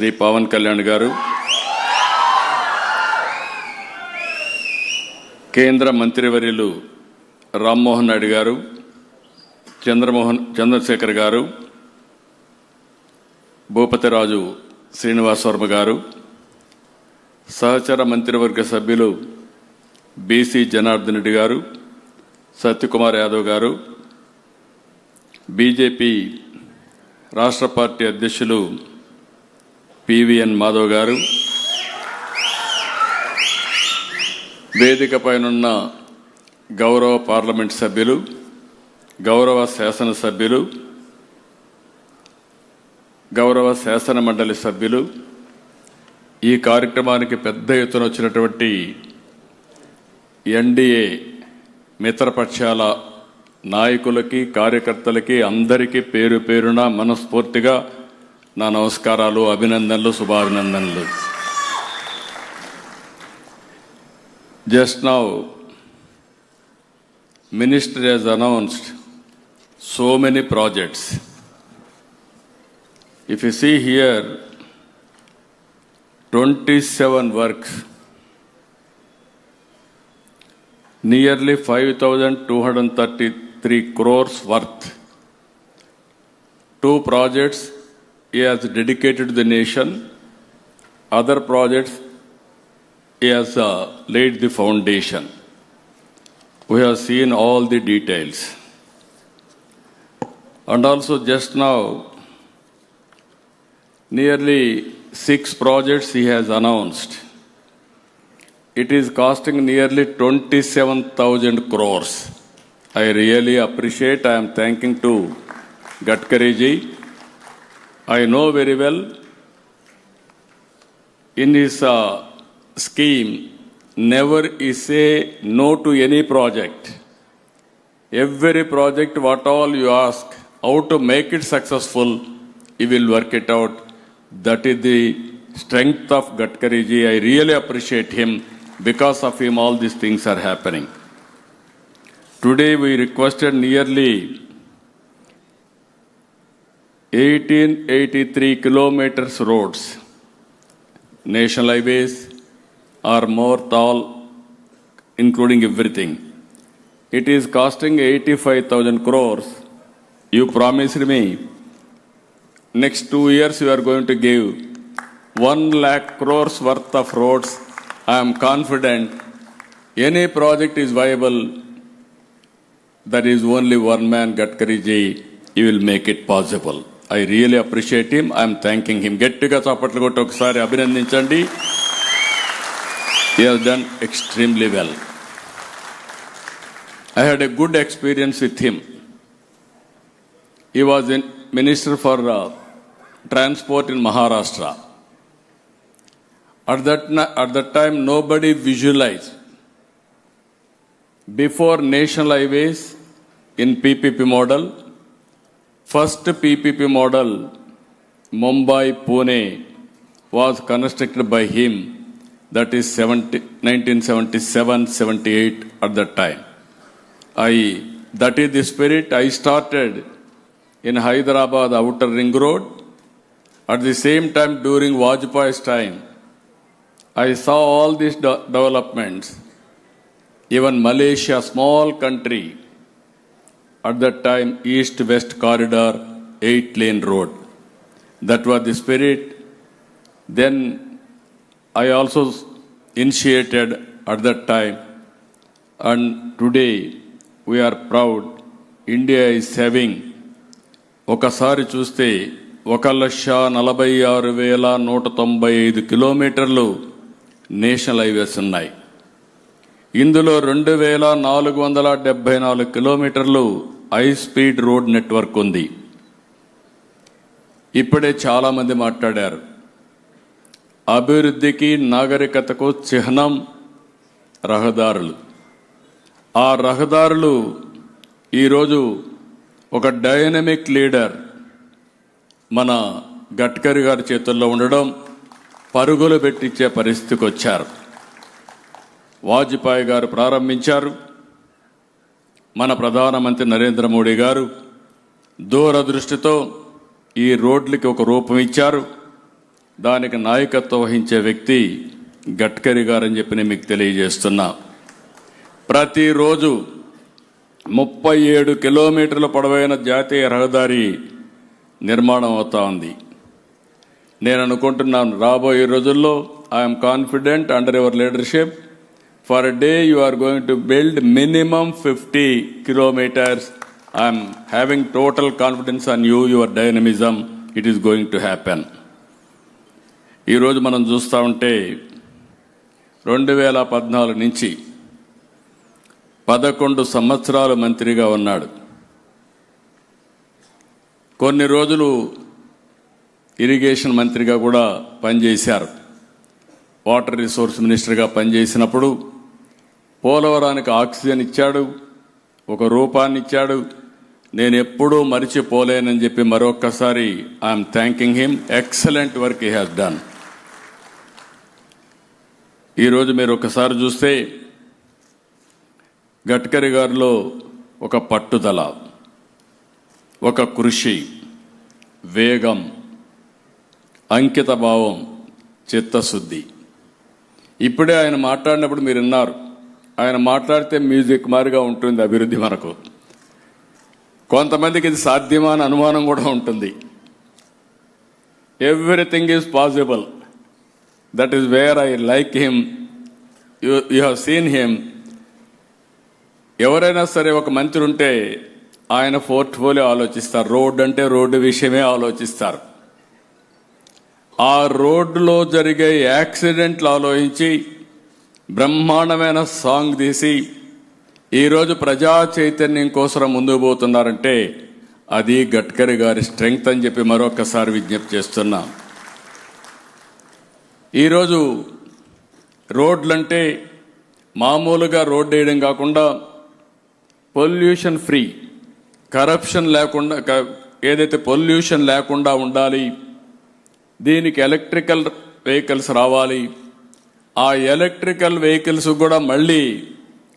శ్రీ పవన్ కళ్యాణ్ గారు కేంద్ర మంత్రివర్యులు రామ్మోహన్ నాయుడు గారు చంద్రమోహన్ చంద్రశేఖర్ గారు భూపతిరాజు శ్రీనివాస్ వర్మ గారు సహచర మంత్రివర్గ సభ్యులు బీసీ జనార్దన్ రెడ్డి గారు సత్యకుమార్ యాదవ్ గారు బీజేపీ రాష్ట్ర పార్టీ అధ్యక్షులు పివిఎన్ మాధవ్ గారు. వేదిక పైనున్న గౌరవ పార్లమెంట్ సభ్యులు గౌరవ శాసనసభ్యులు గౌరవ శాసన మండలి సభ్యులు ఈ కార్యక్రమానికి పెద్ద ఎత్తున వచ్చినటువంటి ఎన్డీఏ మిత్రపక్షాల నాయకులకి కార్యకర్తలకి అందరికీ పేరు పేరున మనస్ఫూర్తిగా నా నమస్కారాలు అభినందనలు శుభాభినందనలు. Just now minister he's announced so many projects if you see here twenty seven works nearly five thousand two hundred and thirty three crores worth to projects he has dedicated the nation. Other projects he has uh, laid the foundation. We have seen all the details. And also just now nearly six projects he has announced. It is costing nearly 27000 crores. I really appreciate i am thanking to gatkari ji i know very well in his uh, scheme never is say no to any project. Every project what all you ask how to make it successful he will work it out. That is the strength of gatkari ji. I really appreciate him because of him all these things are happening. Today we requested nearly 1883 kilometers roads national highways are more tall including everything. It is costing 85000 crores. You promised me next 2 years you are going to give 1 lakh crores worth of roads. I am confident any project is viable That is only one man gatkari ji he will make it possible i really appreciate him i am thanking him గట్టిగా చప్పట్లు కొట్టి ఒకసారి అభినందించండి he has done extremely well i had a good experience with him he was in minister for uh, transport in maharashtra at that, na- at that time nobody visualized before national highways in ppp model first ppp model mumbai pune was constructed by him. That is 1977 78 at that time. I that is the spirit i started in hyderabad outer ring road. At the same time during vajpayee's time i saw all these de- developments. Even malaysia small country at that time east west corridor 8 lane road that was the spirit then I also initiated at that time, and today we are proud. India is having ఒకసారి చూస్తే ఒక లక్ష నలభై ఆరు వేల నూట తొంభై ఐదు కిలోమీటర్లు నేషనల్ హైవేస్ ఉన్నాయి ఇందులో రెండు వేల నాలుగు వందల డెబ్బై నాలుగు కిలోమీటర్లు హై స్పీడ్ రోడ్ నెట్వర్క్ ఉంది. ఇప్పుడే చాలామంది మాట్లాడారు. అభివృద్ధికి నాగరికతకు చిహ్నం రహదారులు. ఆ రహదారులు ఈరోజు ఒక డైనమిక్ లీడర్ మన గడ్కరీ గారి చేతుల్లో ఉండడం పరుగులు పెట్టించే పరిస్థితికి వచ్చారు వాజ్పేయి గారు ప్రారంభించారు. మన ప్రధానమంత్రి నరేంద్ర మోడీ గారు దూరదృష్టితో ఈ రోడ్లకి ఒక రూపం ఇచ్చారు. దానికి నాయకత్వం వహించే వ్యక్తి గడ్కరీ గారని చెప్పి నేను మీకు తెలియజేస్తున్నా. ప్రతిరోజు ముప్పై ఏడు కిలోమీటర్ల పొడవైన జాతీయ రహదారి నిర్మాణం అవుతా ఉంది. నేను అనుకుంటున్నాను రాబోయే రోజుల్లో I'm confident under your leadership. Per day you are going to build minimum fifty kilometres I'm having total confidence on you your dynamism it is going to happen ఈరోజు మనం చూస్తూ ఉంటే రెండు వేల పద్నాలుగు నుంచి పదకొండు సంవత్సరాలు మంత్రిగా ఉన్నాడు. కొన్ని రోజులు ఇరిగేషన్ మంత్రిగా కూడా పనిచేశారు. వాటర్ రిసోర్స్ మినిస్టర్గా పనిచేసినప్పుడు పోలవరానికి ఆక్సిజన్ ఇచ్చాడు ఒక రూపాన్ని ఇచ్చాడు. నేను ఎప్పుడూ మరిచిపోలేనని చెప్పి మరొక్కసారి I'm thanking him excellent work he has done ఈరోజు మీరు ఒకసారి చూస్తే గడ్కరీ గారిలో ఒక పట్టుదల ఒక కృషి వేగం అంకిత భావం చిత్తశుద్ధి. ఇప్పుడే ఆయన మాట్లాడినప్పుడు మీరు విన్నారు. ఆయన మాట్లాడితే మ్యూజిక్ మారిగా ఉంటుంది అభివృద్ధి మనకు. కొంతమందికి ఇది సాధ్యమా అని అనుమానం కూడా ఉంటుంది. Everything is possible that is where I like him you you have seen him ఎవరైనా సరే ఒక మంత్రి ఉంటే ఆయన పోర్ట్ఫోలియో ఆలోచిస్తారు. రోడ్డు అంటే రోడ్డు విషయమే ఆలోచిస్తారు. ఆ రోడ్డులో జరిగే యాక్సిడెంట్లు ఆలోచించి బ్రహ్మాండమైన సాంగ్ తీసి ఈరోజు ప్రజా చైతన్యం కోసం ముందుకు పోతున్నారంటే అది గడ్కరీ గారి స్ట్రెంగ్త్ అని చెప్పి మరొకసారి విజ్ఞప్తి చేస్తున్నా. ఈరోజు రోడ్లంటే మామూలుగా రోడ్డు వేయడం కాకుండా పొల్యూషన్ ఫ్రీ కరప్షన్ లేకుండా క- ఏదైతే పొల్యూషన్ లేకుండా ఉండాలి దీనికి ఎలక్ట్రికల్ వెహికల్స్ రావాలి ఆ ఎలక్ట్రికల్ వెహికల్స్ కూడా మళ్ళీ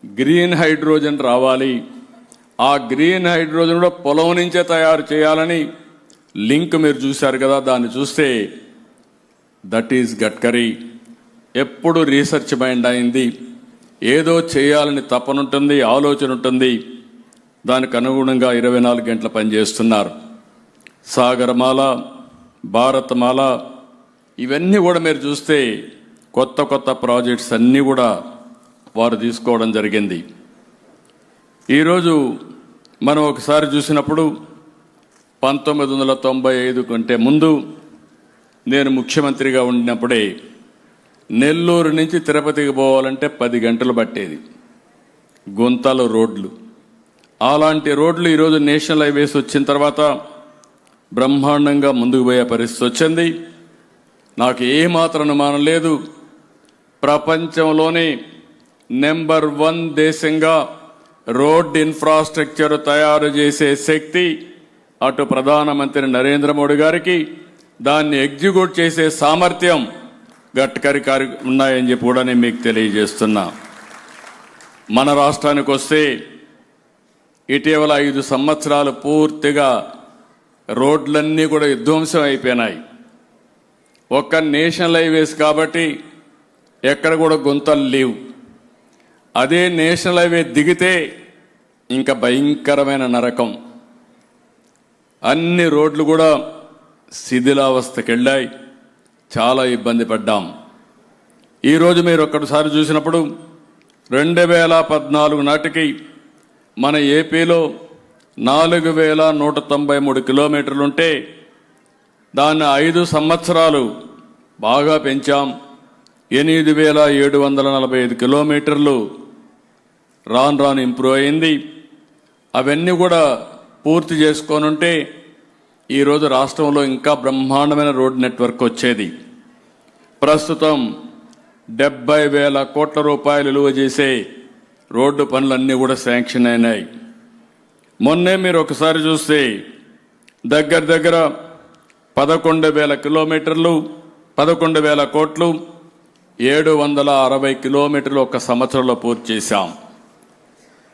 గ్రీన్ హైడ్రోజన్ రావాలి. ఆ గ్రీన్ హైడ్రోజన్ కూడా పొలం నుంచే తయారు చేయాలని లింక్ మీరు చూశారు కదా దాన్ని చూస్తే దట్ ఈజ్ గడ్కరీ. ఎప్పుడు రీసెర్చ్ మైండ్ అయింది. ఏదో చేయాలని తపనుంటుంది ఆలోచన ఉంటుంది. దానికి అనుగుణంగా ఇరవై నాలుగు గంటల పనిచేస్తున్నారు. సాగరమాల భారతమాల ఇవన్నీ కూడా మీరు చూస్తే కొత్త కొత్త ప్రాజెక్ట్స్ అన్నీ కూడా వారు తీసుకోవడం జరిగింది. ఈరోజు మనం ఒకసారి చూసినప్పుడు పంతొమ్మిది వందల తొంభై ఐదు కంటే ముందు నేను ముఖ్యమంత్రిగా ఉండినప్పుడే నెల్లూరు నుంచి తిరుపతికి పోవాలంటే పది గంటలు పట్టేది. గుంతలు రోడ్లు. అలాంటి రోడ్లు ఈరోజు నేషనల్ హైవేస్ వచ్చిన తర్వాత బ్రహ్మాండంగా ముందుకు పోయే పరిస్థితి వచ్చింది. నాకు ఏమాత్రం అనుమానం లేదు. ప్రపంచంలోని నెంబర్ వన్ దేశంగా రోడ్ ఇన్ఫ్రాస్ట్రక్చర్ తయారు చేసే శక్తి అటు ప్రధానమంత్రి నరేంద్ర మోడీ గారికి దాన్ని ఎగ్జిక్యూట్ చేసే సామర్థ్యం గడ్కరీ కారి ఉన్నాయని చెప్పి కూడా నేను మీకు తెలియజేస్తున్నా. మన రాష్ట్రానికి వస్తే ఇటీవల ఐదు సంవత్సరాలు పూర్తిగా రోడ్లన్నీ కూడా విధ్వంసం అయిపోయినాయి. ఒక్క నేషనల్ హైవేస్ కాబట్టి ఎక్కడ కూడా గుంతలు లేవు. అదే నేషనల్ హైవే దిగితే ఇంకా భయంకరమైన నరకం. అన్ని రోడ్లు కూడా శిథిలావస్థకి వెళ్ళాయి చాలా ఇబ్బంది పడ్డాం. ఈరోజు మీరు ఒక్కసారి చూసినప్పుడు రెండు వేల పద్నాలుగు నాటికి మన ఏపీలో నాలుగు వేల నూట తొంభై మూడు కిలోమీటర్లు ఉంటే దాన్ని ఐదు సంవత్సరాలు బాగా పెంచాం. ఎనిమిది వేల ఏడు వందల నలభై ఐదు కిలోమీటర్లు రాను రాను ఇంప్రూవ్ అయింది. అవన్నీ కూడా పూర్తి చేసుకొని ఉంటే ఈరోజు రాష్ట్రంలో ఇంకా బ్రహ్మాండమైన రోడ్ నెట్వర్క్ వచ్చేది. ప్రస్తుతం డెబ్బై వేల కోట్ల రూపాయలు విలువ చేసే రోడ్డు పనులన్నీ కూడా శాంక్షన్ అయినాయి. మొన్నే మీరు ఒకసారి చూస్తే దగ్గర దగ్గర పదకొండు వేల కిలోమీటర్లు పదకొండు వేల కోట్లు ఏడు వందల అరవై కిలోమీటర్లు ఒక సంవత్సరంలో పూర్తి చేశాం.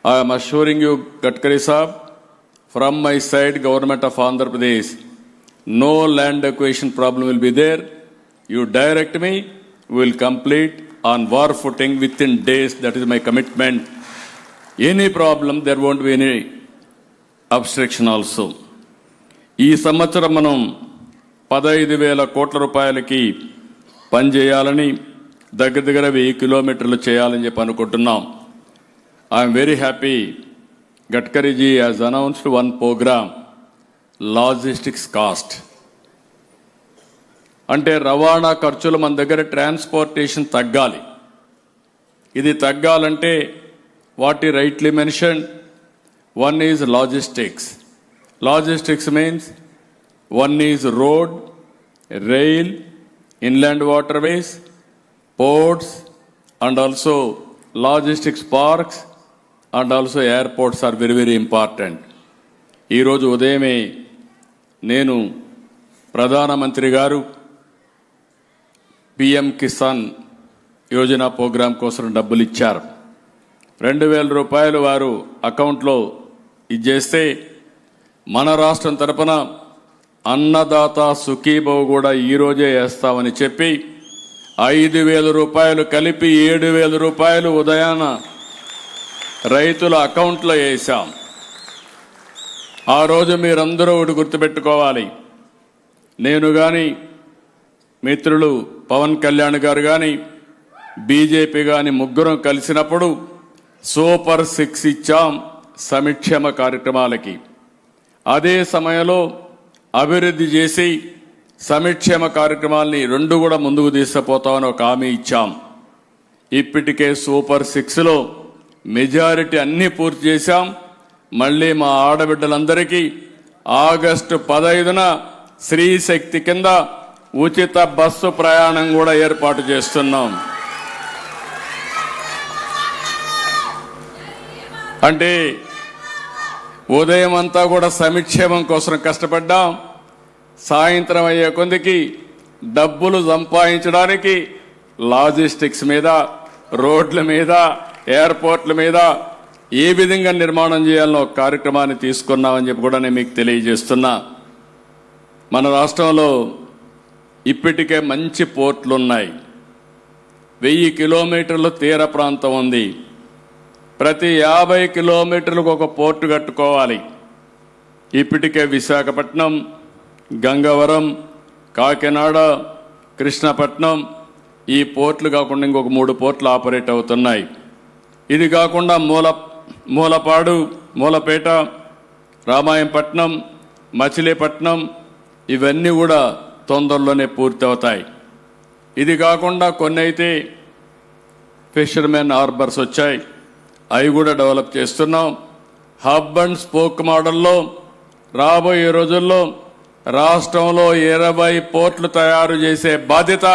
I'm assuring you Gadkari sahab from my side government of Andhra Pradesh no land acquisition problem will be there you direct me will complete on war footing within days that is my commitment any problem there won't be any obstruction also ఈ సంవత్సరం మనం పదహైదు వేల కోట్ల రూపాయలకి పనిచేయాలని దగ్గర దగ్గర వెయ్యి కిలోమీటర్లు చేయాలని చెప్పి అనుకుంటున్నాం. I'm very happy Gadkari ji as announced one program logistics cost అంటే రవాణా ఖర్చులు మన దగ్గర ట్రాన్స్పోర్టేషన్ తగ్గాలి. ఇది తగ్గాలంటే వాట్ ఈ rightly mention one is logistics logistics means one is road rail inland waterways ports and also logistics parks and also airports are very very important ఈరోజు ఉదయమే నేను ప్రధానమంత్రి గారు పిఎం కిసాన్ యోజన ప్రోగ్రాం కోసం డబ్బులు ఇచ్చారు. రెండు వేల రూపాయలు వారు అకౌంట్లో ఇచ్చేస్తే మన రాష్ట్రం తరపున అన్నదాత సుఖీభవ్ కూడా ఈరోజే వేస్తామని చెప్పి ఐదు వేల రూపాయలు కలిపి ఏడు వేల రూపాయలు ఉదయాన రైతుల అకౌంట్లో వేశాం. ఆ రోజు మీరందరూ ఒకటి గుర్తుపెట్టుకోవాలి. నేను కానీ మిత్రులు పవన్ కళ్యాణ్ గారు కానీ బీజేపీ కానీ ముగ్గురం కలిసినప్పుడు సూపర్ సిక్స్ ఇచ్చాం సమిక్షేమ కార్యక్రమాలకి. అదే సమయంలో అభివృద్ధి చేసి సమిక్షేమ కార్యక్రమాల్ని రెండు కూడా ముందుకు తీసుకుపోతామని ఒక హామీ ఇచ్చాం. ఇప్పటికే సూపర్ సిక్స్లో మెజారిటీ అన్నీ పూర్తి చేశాం. మళ్ళీ మా ఆడబిడ్డలందరికీ ఆగస్టు పదహైదున స్త్రీ శక్తి కింద ఉచిత బస్సు ప్రయాణం కూడా ఏర్పాటు చేస్తున్నాం. అంటే ఉదయం అంతా కూడా సమిక్షేమం కోసం కష్టపడ్డాం. సాయంత్రం అయ్యే కొందికి డబ్బులు సంపాదించడానికి లాజిస్టిక్స్ మీద రోడ్ల మీద ఎయిర్పోర్ట్ల మీద ఏ విధంగా నిర్మాణం చేయాలనో కార్యక్రమాన్ని తీసుకున్నామని చెప్పి కూడా నేను మీకు తెలియజేస్తున్నా. మన రాష్ట్రంలో ఇప్పటికే మంచి పోర్ట్లు ఉన్నాయి వెయ్యి కిలోమీటర్లు తీర ప్రాంతం ఉంది. ప్రతి యాభై కిలోమీటర్లకు ఒక పోర్టు కట్టుకోవాలి. ఇప్పటికే విశాఖపట్నం గంగవరం కాకినాడ కృష్ణపట్నం ఈ పోర్ట్లు కాకుండా ఇంకొక మూడు పోర్ట్లు ఆపరేట్ అవుతున్నాయి. ఇది కాకుండా మూల మూలపాడు మూలపేట రామాయంపట్నం మచిలీపట్నం ఇవన్నీ కూడా తొందరలోనే పూర్తి అవుతాయి ఇది కాకుండా కొన్ని అయితే ఫిషర్మెన్ హార్బర్స్ వచ్చాయి. అవి కూడా డెవలప్ చేస్తున్నాం. హబ్ అండ్ స్పోక్ మోడల్లో రాబోయే రోజుల్లో రాష్ట్రంలో ఇరవై పోర్ట్లు తయారు చేసే బాధ్యత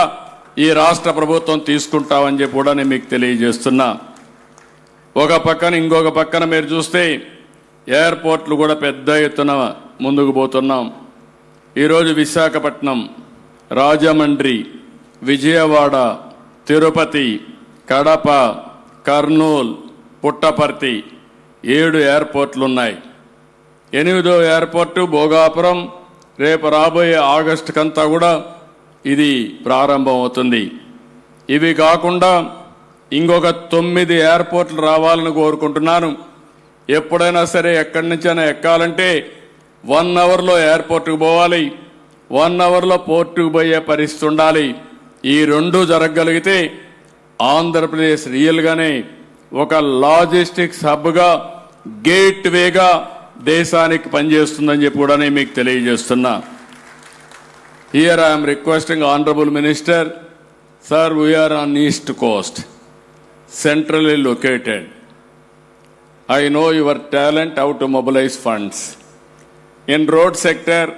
ఈ రాష్ట్ర ప్రభుత్వం తీసుకుంటామని చెప్పి కూడా నేను మీకు తెలియజేస్తున్నా. ఒక పక్కన ఇంకొక పక్కన మీరు చూస్తే ఎయిర్పోర్ట్లు కూడా పెద్ద ఎత్తున ముందుకు పోతున్నాం. ఈరోజు విశాఖపట్నం రాజమండ్రి విజయవాడ తిరుపతి కడప కర్నూల్ పుట్టపర్తి ఏడు ఎయిర్పోర్ట్లు ఉన్నాయి ఎనిమిదో ఎయిర్పోర్టు భోగాపురం రేపు రాబోయే ఆగస్టుకంతా కూడా ఇది ప్రారంభమవుతుంది. ఇవి కాకుండా ఇంకొక తొమ్మిది ఎయిర్పోర్ట్లు రావాలని కోరుకుంటున్నాను. ఎప్పుడైనా సరే ఎక్కడి నుంచైనా ఎక్కాలంటే వన్ అవర్లో ఎయిర్పోర్ట్కి పోవాలి. వన్ అవర్లో పోర్టుకు పోయే పరిస్థితి ఉండాలి. ఈ రెండు జరగగలిగితే ఆంధ్రప్రదేశ్ రియల్గానే ఒక లాజిస్టిక్స్ హబ్గా గేట్ వేగా దేశానికి పనిచేస్తుందని చెప్పి కూడా మీకు తెలియజేస్తున్నా. Here I'm requesting honourable minister sir we are on east coast centrally located I know your talent out to mobilise funds in road sector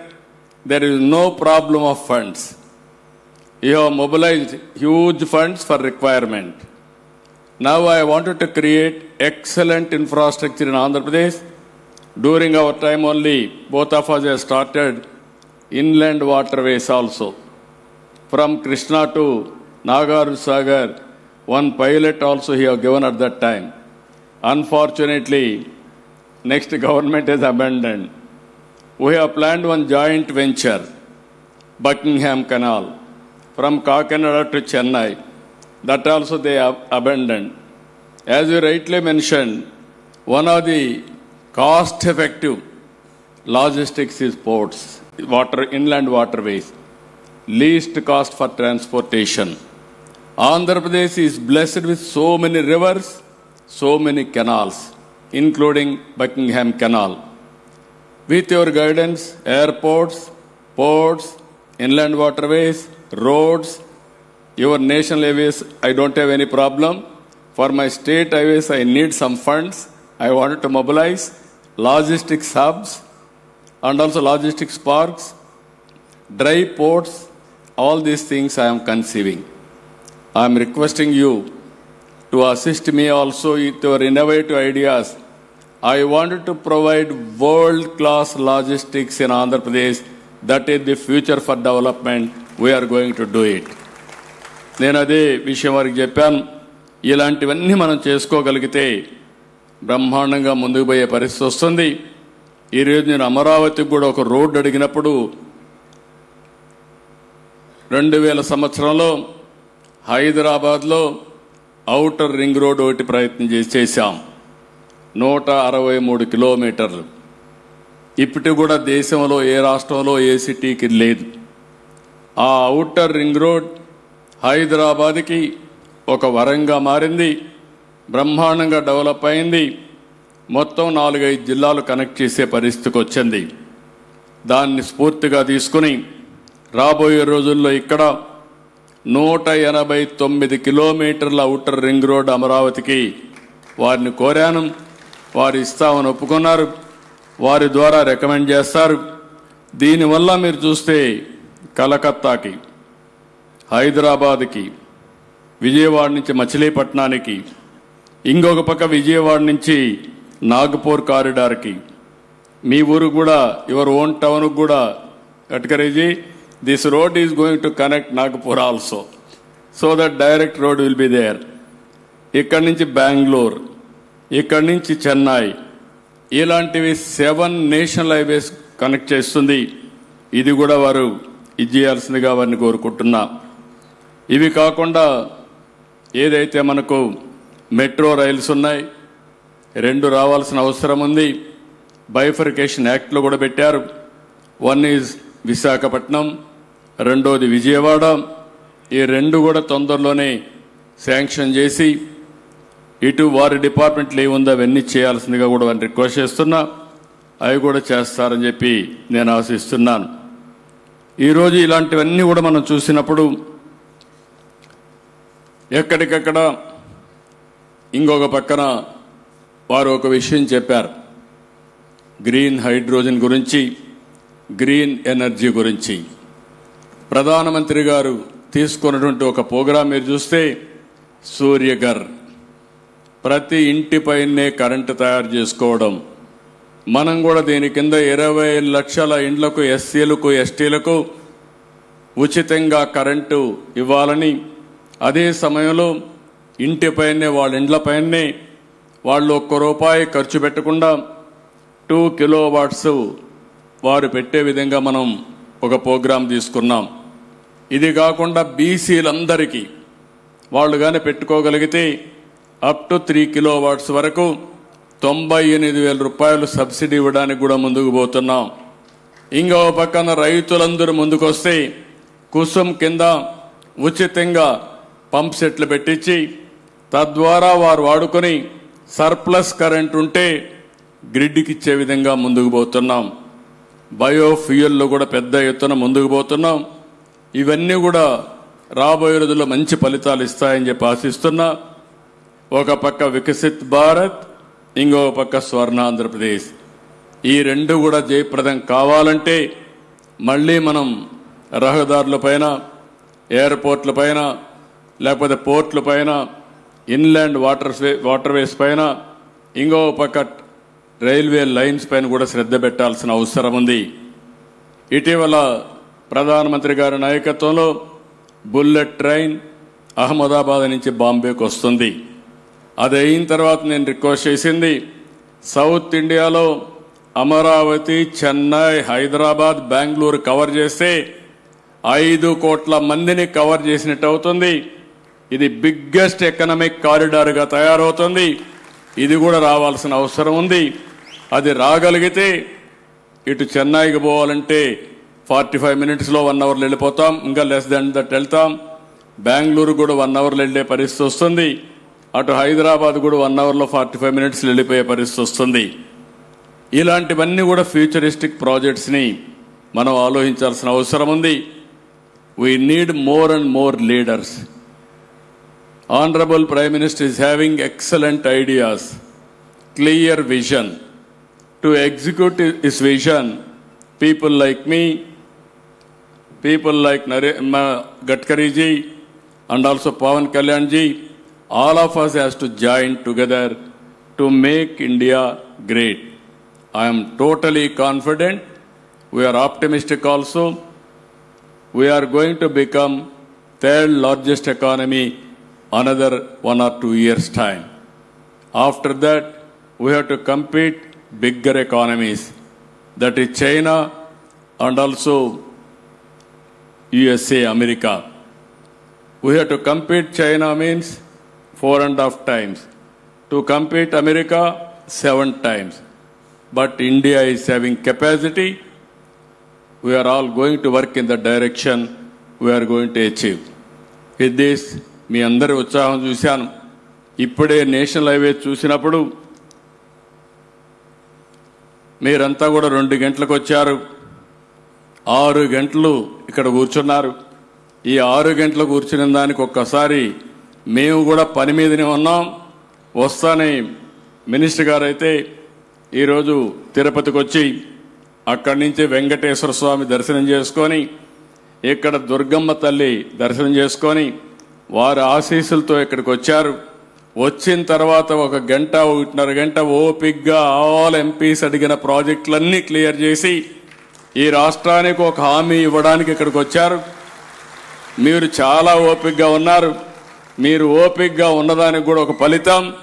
there is no problem of funds you have mobilised huge funds for requirement now I wanted to create excellent infrastructure in Andhra Pradesh During our time only, both of us have started inland waterways also. From Krishna to Nagar Sagar, one pilot also he have given at that time. Unfortunately, next government has abandoned. We have planned one joint venture, Buckingham Canal. from Kakinada to Chennai. That also they have abandoned. As you rightly mentioned, one of the cost effective logistics is ports, water, inland waterways, least cost for transportation. Andhra Pradesh is blessed with so many rivers, so many canals, including Buckingham Canal. With your guidance, airports, ports, inland waterways, roads, your national highways, I don't have any problem. For my state highways, I need some funds. I wanted to mobilize logistic subs and also logistic sparks dry ports all these things I'm conceiving. I'm requesting you to assist me also with your innovative ideas. I want to provide world class logistics in Andhra Pradesh. That is the future for development. We are going to do it నేను అదే విషయం వారికి చెప్పాను. ఇలాంటివన్నీ మనం చేసుకోగలిగితే బ్రహ్మాండంగా ముందుకు పోయే పరిస్థితి వస్తుంది. ఈరోజు నేను అమరావతికి కూడా ఒక రోడ్డు అడిగినప్పుడు రెండు వేల సంవత్సరంలో హైదరాబాద్లో అవుటర్ రింగ్ రోడ్ ఒకటి ప్రయత్నం చేసి చేశాం. నూట అరవై మూడు కిలోమీటర్లు. ఇప్పటి కూడా దేశంలో ఏ రాష్ట్రంలో ఏ సిటీకి లేదు. ఆ అవుటర్ రింగ్ రోడ్ హైదరాబాద్కి ఒక వరంగా మారింది. బ్రహ్మాండంగా డెవలప్ అయింది. మొత్తం నాలుగైదు జిల్లాలు కనెక్ట్ చేసే పరిస్థితికి వచ్చింది. దాన్ని స్ఫూర్తిగా తీసుకుని రాబోయే రోజుల్లో ఇక్కడ నూట ఎనభై తొమ్మిది కిలోమీటర్ల ఔటర్ రింగ్ రోడ్ అమరావతికి వారిని కోరాను. వారు ఇస్తామని ఒప్పుకున్నారు. వారి ద్వారా రికమెండ్ చేస్తారు. దీనివల్ల మీరు చూస్తే కలకత్తాకి హైదరాబాద్కి విజయవాడ నుంచి మచిలీపట్నానికి ఇంకొక పక్క విజయవాడ నుంచి నాగపూర్ కారిడార్కి. మీ ఊరు కూడా యువర్ ఓన్ టౌన్కి కూడా కట్కరేజీ this road is going to connect Nagpur also. So that direct road will be there. ఇక్కడి నుంచి బెంగళూరు ఇక్కడి నుంచి చెన్నై. ఇలాంటివి సెవెన్ నేషనల్ హైవేస్ కనెక్ట్ చేస్తుంది. ఇది కూడా వారు ఇది చేయాల్సిందిగా వారిని కోరుకుంటున్నా. ఇవి కాకుండా ఏదైతే మనకు మెట్రో రైల్స్ ఉన్నాయి. రెండు రావాల్సిన అవసరం ఉంది. బైఫర్కేషన్ యాక్ట్లో కూడా పెట్టారు. వన్ ఈజ్ విశాఖపట్నం రెండోది విజయవాడ ఈ రెండు కూడా తొందరలోనే శాంక్షన్ చేసి ఇటు వారి డిపార్ట్మెంట్లు ఏముందో అవన్నీ చేయాల్సిందిగా కూడా వారిని రిక్వెస్ట్ చేస్తున్నా. అవి కూడా చేస్తారని చెప్పి నేను ఆశిస్తున్నాను. ఈరోజు ఇలాంటివన్నీ కూడా మనం చూసినప్పుడు ఎక్కడికక్కడ ఇంకొక పక్కన వారు ఒక విషయం చెప్పారు. గ్రీన్ హైడ్రోజన్ గురించి గ్రీన్ ఎనర్జీ గురించి. ప్రధానమంత్రి గారు తీసుకున్నటువంటి ఒక ప్రోగ్రాం మీరు చూస్తే సూర్యగర్. ప్రతి ఇంటిపైనే కరెంటు తయారు చేసుకోవడం. మనం కూడా దీని కింద ఇరవై లక్షల ఇండ్లకు ఎస్సీలకు ఎస్టీలకు ఉచితంగా కరెంటు ఇవ్వాలని అదే సమయంలో ఇంటిపైనే వాళ్ళ ఇండ్లపైనే వాళ్ళు ఒక్క రూపాయి ఖర్చు పెట్టకుండా టూ కిలో వాట్స్ వారు పెట్టే విధంగా మనం ఒక ప్రోగ్రాం తీసుకున్నాం. ఇది కాకుండా బీసీలందరికీ వాళ్ళు కానీ పెట్టుకోగలిగితే up to three kilowatts వరకు తొంభై ఎనిమిది వేల రూపాయలు సబ్సిడీ ఇవ్వడానికి కూడా ముందుకు పోతున్నాం. ఇంకో పక్కన రైతులందరూ ముందుకొస్తే కుసుమ్ కింద ఉచితంగా పంప్ సెట్లు పెట్టించి తద్వారా వారు వాడుకొని సర్ప్లస్ కరెంట్ ఉంటే గ్రిడ్కి ఇచ్చే విధంగా ముందుకు పోతున్నాం. బయోఫ్యూయల్లో కూడా పెద్ద ఎత్తున ముందుకు పోతున్నాం. ఇవన్నీ కూడా రాబోయే రోజుల్లో మంచి ఫలితాలు ఇస్తాయని చెప్పి ఆశిస్తున్నా. ఒక పక్క వికసిత్ భారత్ ఇంకో పక్క స్వర్ణ ఆంధ్రప్రదేశ్. ఈ రెండు కూడా జయప్రదం కావాలంటే మళ్ళీ మనం రహదారుల పైన ఎయిర్పోర్ట్ల పైన లేకపోతే పోర్ట్ల పైన ఇన్లాండ్ వాటర్ వాటర్వేస్ పైన ఇంకో పక్క రైల్వే లైన్స్ పైన కూడా శ్రద్ధ పెట్టాల్సిన అవసరం ఉంది. ఇటీవల ప్రధానమంత్రి గారి నాయకత్వంలో బుల్లెట్ ట్రైన్ అహ్మదాబాద్ నుంచి బాంబేకి వస్తుంది. అది అయిన తర్వాత నేను రిక్వెస్ట్ చేసింది సౌత్ ఇండియాలో అమరావతి చెన్నై హైదరాబాద్ బెంగళూరు కవర్ చేస్తే ఐదు కోట్ల మందిని కవర్ చేసినట్టు అవుతుంది. ఇది బిగ్గెస్ట్ ఎకనామిక్ కారిడార్గా తయారవుతుంది. ఇది కూడా రావాల్సిన అవసరం ఉంది. అది రాగలిగితే ఇటు చెన్నైకి పోవాలంటే ఫార్టీ ఫైవ్ మినిట్స్లో వన్ అవర్లో వెళ్ళిపోతాం. ఇంకా లెస్ దెన్ దట్ వెళ్తాం. బెంగళూరు కూడా వన్ అవర్లో వెళ్ళే పరిస్థితి వస్తుంది. అటు హైదరాబాద్ కూడా వన్ అవర్లో ఫార్టీ ఫైవ్ మినిట్స్ వెళ్ళిపోయే పరిస్థితి వస్తుంది. ఇలాంటివన్నీ కూడా ఫ్యూచరిస్టిక్ ప్రాజెక్ట్స్ని మనం ఆలోచించాల్సిన అవసరం ఉంది. We need more and more leaders Honorable Prime Minister is having excellent ideas, clear vision. To execute his vision, people like me, people like Narema ji, and also Pawan Kalyanji, all of us has to join together to make India great. I am totally confident. We are optimistic also. We are going to become third largest economy another one or two years time. After that, we have to compete bigger economies. That is China and also USA, America. We have to compete China means four and a half times. To compete America, seven times. But India is having capacity. We are all going to work in the direction we are going to achieve. With this, మీ అందరి ఉత్సాహం చూశాను. ఇప్పుడే national highway చూసినప్పుడు మీరంతా కూడా రెండు గంటలకు వచ్చారు. ఆరు గంటలు ఇక్కడ కూర్చున్నారు. ఈ ఆరు గంటలు కూర్చున్న దానికి ఒక్కసారి మేము కూడా పని మీదనే ఉన్నాం. వస్తానే మినిస్టర్ గారు అయితే ఈరోజు తిరుపతికి వచ్చి అక్కడి నుంచి వెంకటేశ్వర స్వామి దర్శనం చేసుకొని ఇక్కడ దుర్గమ్మ తల్లి దర్శనం చేసుకొని వారి ఆశీస్సులతో ఇక్కడికి వచ్చారు. వచ్చిన తర్వాత ఒక గంట ఒకటిన్నర గంట ఓపిగ్గా ఆల్ ఎంపీస్ అడిగిన ప్రాజెక్టులన్నీ క్లియర్ చేసి ఈ రాష్ట్రానికి ఒక హామీ ఇవ్వడానికి ఇక్కడికి వచ్చారు. మీరు చాలా ఓపిగ్గా ఉన్నారు. మీరు ఓపిగ్గా ఉన్నదానికి కూడా ఒక ఫలితం.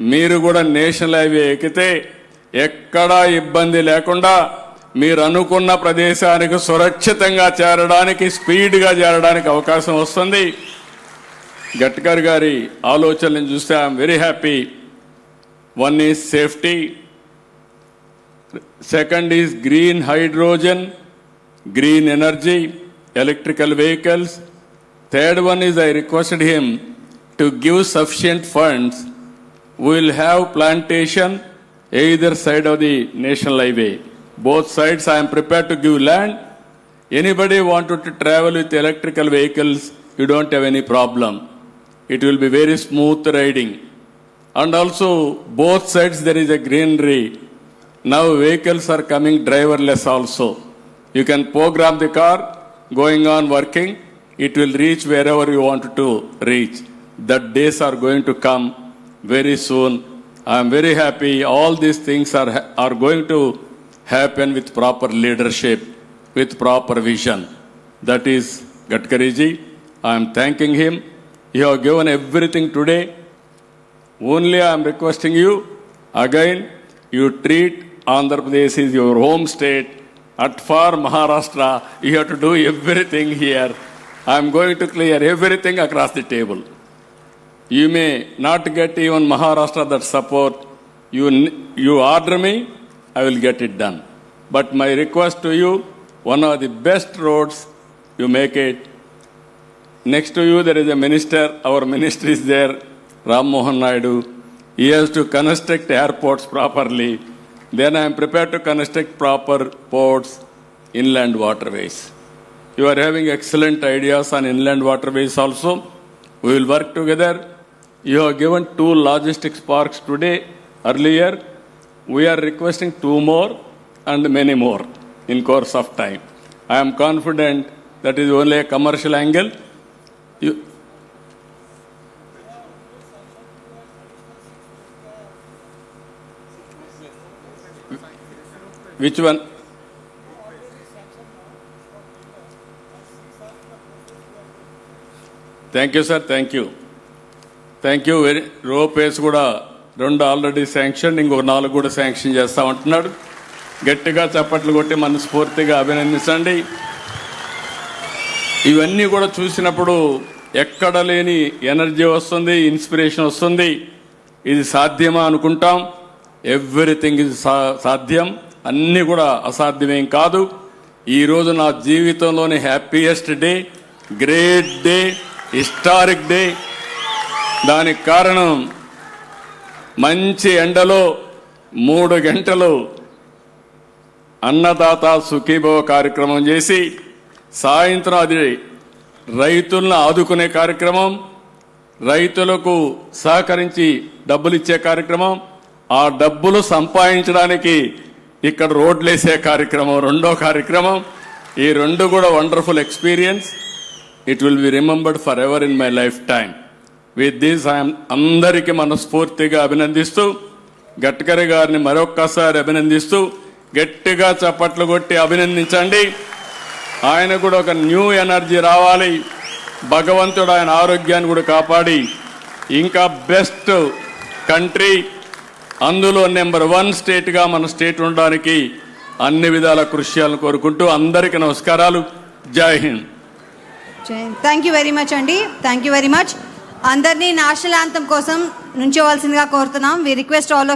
మీరు కూడా నేషనల్ హైవే ఎక్కితే ఎక్కడా ఇబ్బంది లేకుండా మీరు అనుకున్న ప్రదేశానికి సురక్షితంగా చేరడానికి స్పీడ్గా చేరడానికి అవకాశం వస్తుంది. గడ్కర్ గారి ఆలోచనలను చూస్తే I'm very happy. One is safety second is green hydrogen green energy electrical vehicles. Third one is I requested him to give sufficient funds. Will have plantation either side of the national highway both sides I'm prepare to give land anybody wanted to travel with electrical vehicles you don't have any problem it will be very smooth riding. And also both sides there is a greenery. Now vehicles are coming driverless also. You can program the car going on working. It will reach wherever you want to reach. That days are going to come very soon. I am very happy all these things are are going to happen with proper leadership with proper vision. That is gatkari ji i am thanking him you have given everything today. Only I am requesting you, again, you treat Andhra Pradesh is your home state. At far Maharashtra, you have to do everything here. I am going to clear everything across the table. You may not get even Maharashtra that support. You, you order me, I will get it done. But my request to you, one of the best roads, you make it Next to you, there is a minister. Our minister is there, Ram Mohan Naidu. He has to construct airports properly. Then I am prepared to construct proper ports, inland waterways. You are having excellent ideas on inland waterways also. We will work together. You have given two logistics parks today. Earlier, we are requesting two more and many more in course of time. I am confident that is only a commercial angle. You, which one? Thank you sir thank you thank you very రోపేస్ కూడా రెండు already sanction ఇంకొక నాలుగు కూడా sanction చేస్తామంటున్నాడు గట్టిగా చప్పట్లు కొట్టి మనస్ఫూర్తిగా అభినందించండి. ఇవన్నీ కూడా చూసినప్పుడు ఎక్కడ లేని ఎనర్జీ వస్తుంది ఇన్స్పిరేషన్ వస్తుంది. ఇది సాధ్యమా అనుకుంటాం. ఎవ్రీథింగ్ ఇది సా సాధ్యం. అన్నీ కూడా అసాధ్యమేం కాదు. ఈరోజు నా జీవితంలోని happiest day great day historic day. దానికి కారణం మంచి ఎండలో మూడు గంటలు అన్నదాత సుఖీభవ కార్యక్రమం చేసి సాయంత్రం అది రైతులను ఆదుకునే కార్యక్రమం రైతులకు సహకరించి డబ్బులు ఇచ్చే కార్యక్రమం ఆ డబ్బులు సంపాదించడానికి ఇక్కడ రోడ్లు వేసే కార్యక్రమం రెండో కార్యక్రమం. ఈ రెండు కూడా wonderful experience it will be remembered forever in my life time with this I'm అందరికీ మనస్ఫూర్తిగా అభినందిస్తూ గట్కరి గారిని మరొక్కసారి అభినందిస్తూ గట్టిగా చప్పట్లు కొట్టి అభినందించండి. ఆయన కూడా ఒక న్యూ ఎనర్జీ రావాలి. భగవంతుడు ఆయన ఆరోగ్యాన్ని కూడా కాపాడి. ఇంకా బెస్ట్ కంట్రీ అందులో నెంబర్ వన్ స్టేట్గా మన స్టేట్ ఉండడానికి అన్ని విధాల కృషి చేయాలని కోరుకుంటూ అందరికీ నమస్కారాలు. జై Hind. Thank you very much అండి. థ్యాంక్ యూ వెరీ మచ్ అందరినీ నేషనల్ యాంతం కోసం నుంచోవలసిందిగా కోరుతున్నాం. We request all